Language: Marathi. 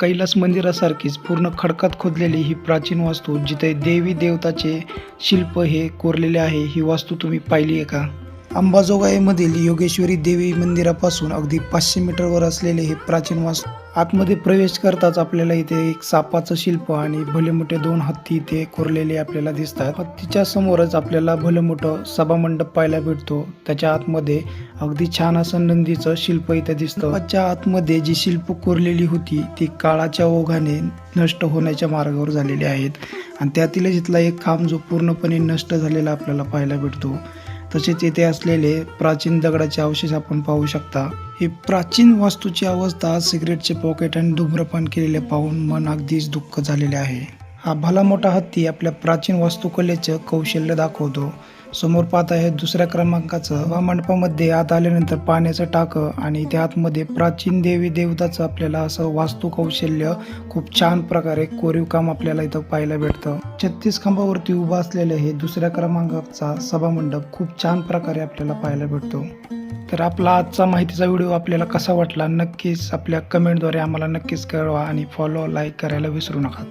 कैलास मंदिरासारखीच पूर्ण खडकात खोदलेली ही प्राचीन वास्तू जिथे देवी देवताचे शिल्प हे कोरलेले आहे ही वास्तू तुम्ही पाहिली आहे का? अंबाजोगाईमधील योगेश्वरी देवी मंदिरापासून अगदी पाचशे मीटरवर असलेले हे प्राचीन वास्तू. आतमध्ये प्रवेश करताच आपल्याला इथे एक सापाचं शिल्प आणि भले मोठे दोन हत्ती इथे कोरलेले आपल्याला दिसतात. हत्तीच्या समोरच आपल्याला भलं मोठं सभामंडप पाहायला भेटतो. त्याच्या आतमध्ये अगदी छान असं नंदीचं शिल्प इथे दिसतं. त्याच्या आतमध्ये जी शिल्प कोरलेली होती ती काळाच्या ओघाने नष्ट होण्याच्या मार्गावर झालेली आहेत. आणि त्यातीलच इथला एक खांब जो पूर्णपणे नष्ट झालेला आपल्याला पाहायला भेटतो. तसेच येथे असलेले प्राचीन दगडाचे अवशेष आपण पाहू शकता. ही प्राचीन वास्तूची अवस्था सिगरेटचे पॉकेट आणि धूम्रपान केलेले पाहून मन अगदीच दुःख झालेले आहे. हा भला मोठा हत्ती आपल्या प्राचीन वास्तुकलेचं कौशल्य दाखवतो. समोर पाहत आहे दुसऱ्या क्रमांकाचं वा मंडपामध्ये आत आल्यानंतर पाण्याचं टाकं आणि त्या आतमध्ये प्राचीन देवी देवताचं आपल्याला असं वास्तू कौशल्य खूप छान प्रकारे कोरीव काम आपल्याला इथं पाहायला भेटतं. छत्तीस खांबावरती उभा असलेलं हे दुसऱ्या क्रमांकाचा सभामंडप खूप छान प्रकारे आपल्याला पाहायला भेटतो. तर आपला आजचा माहितीचा व्हिडिओ आपल्याला कसा वाटला नक्कीच आपल्या कमेंटद्वारे आम्हाला नक्कीच कळवा आणि फॉलो लाईक करायला विसरू नका.